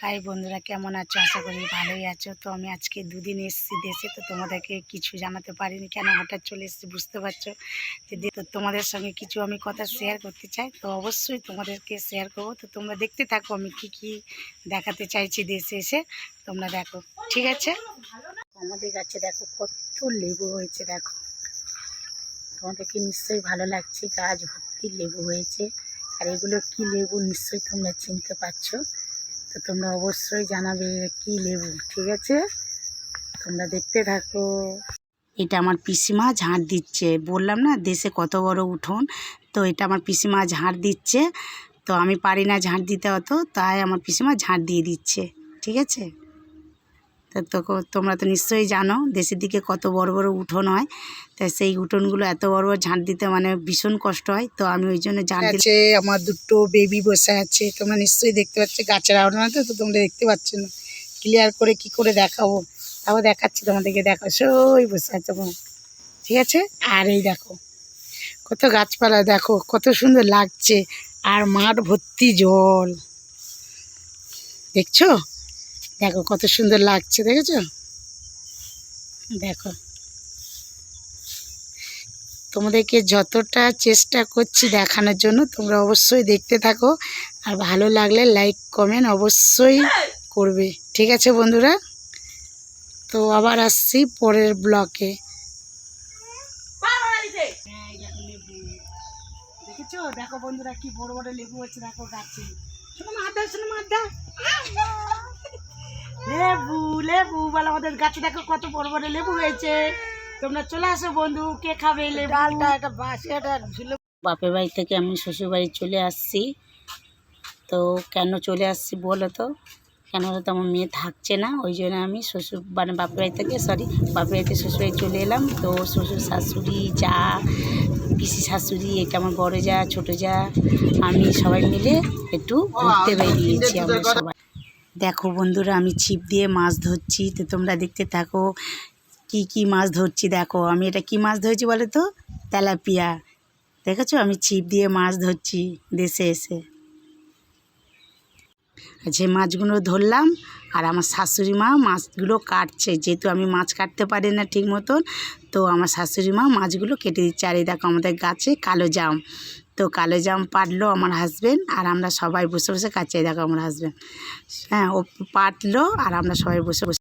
High বন্ধুরা, কেমন আছো? আশা করি ভালোই আছো। তো আমি আজকে দুদিন এসেছি দেশে, তো তোমাদেরকে কিছু জানাতে পারিনি। কেন হঠাৎ চলে এসেছি বুঝতে পারছ? যে তো তোমাদের সঙ্গে কিছু আমি কথা শেয়ার করতে চাই। তো অবশ্যই তোমাদেরকে শেয়ার করব। তো তোমরা দেখতে থাকো, আমি কি কি দেখাতে চাইছি দেশে এসে। তোমরা দেখো, ঠিক আছে? আমাদের গাছে দেখো, কত লেবু হয়েছে, দেখো। তোমাদেরকে নিশ্চয়ই ভালো লাগছে, গাছ ভর্তি লেবু হয়েছে। আর এগুলো কি লেবু নিশ্চয়ই তোমরা চিনতে পারছ। তো তোমরা অবশ্যই জানাবে কি লেবু, ঠিক আছে? তোমরা দেখতে থাকো। এটা আমার পিসিমা ঝাঁট দিচ্ছে। বললাম না, দেশে কত বড় উঠোন, তো এটা আমার পিসিমা ঝাঁট দিচ্ছে। তো আমি পারি না ঝাঁট দিতে অত, তাই আমার পিসিমা ঝাঁট দিয়ে দিচ্ছে, ঠিক আছে? তো তোমরা তো নিশ্চয়ই জানো, দেশের দিকে কত বড় বড় উঠোন হয়। তাই সেই উঠোনগুলো এত বড় বড় ঝাঁট দিতে মানে ভীষণ কষ্ট হয়। তো আমি ওই জন্য ঝাঁট আমার দুটো বেবি বসে আছে, তোমরা নিশ্চয়ই দেখতে পাচ্ছ, গাছের আওড়ানোতে তো তোমরা দেখতে পাচ্ছ না। ক্লিয়ার করে কি করে দেখাবো? তাও দেখাচ্ছি তোমাদেরকে, দেখো, সই বসে আছে ঠিক আছে? আর এই দেখো, কত গাছপালা, দেখো, কত সুন্দর লাগছে। আর মাঠ ভর্তি জল। দেখছ? দেখো কত সুন্দর লাগছে, দেখেছ? দেখো। তোমাদেরকে যতটা চেষ্টা করছি দেখানোর জন্য, তোমরা অবশ্যই দেখতে থাকো। আর ভালো লাগলে লাইক, কমেন্ট অবশ্যই করবে। ঠিক আছে বন্ধুরা? তো আবার আসছি পরের ব্লকে। দেখো বন্ধুরা কি বড় বড় লেবু আছে দেখো গাছে। লেবু বলে আমাদের গাছে দেখো কত বড় বড় লেবু হয়েছে। তোমরা চলে আসো বন্ধু কে খাবে লেবু? ডালটা একটা বাঁশি একটা বাপের বাড়ি থেকে আমি শ্বশুর বাড়ি চলে আসছি। তো কেন চলে আসছি বলো তো? কেন তো? আমার মেয়ে থাকছে না ওই জন্য আমি শ্বশুর মানে বাপের বাড়ি থেকে সরি বাপের বাড়িতে শ্বশুর বাড়ি চলে এলাম। তো শ্বশুর শাশুড়ি যা পিসি শাশুড়ি এটা আমার বড় যা ছোটো যা আমি সবাই মিলে একটু ঘুরতে বেরিয়েছি আমরা সবাই। দেখো বন্ধুরা, আমি ছিপ দিয়ে মাছ ধরছি, তো তোমরা দেখতে থাকো কি কি মাছ ধরছি। দেখো, আমি এটা কি মাছ ধরেছি বলো তো? তেলাপিয়া। দেখেছ? আমি ছিপ দিয়ে মাছ ধরছি, দেশে এসে। যে মাছগুলো ধরলাম আর আমার শাশুড়ি মা মাছগুলো কাটছে। যেহেতু আমি মাছ কাটতে পারি না ঠিক মতন, তো আমার শাশুড়ি মা মাছগুলো কেটে দিচ্ছে। আর এই দেখো আমাদের গাছে কালো জাম। তো কালো জাম পাটলো আমার হাজব্যান্ড আর আমরা সবাই বসে বসে কাছে দেখো আমার হাজব্যান্ড হ্যাঁ ও পাটলো আর আমরা সবাই বসে বসে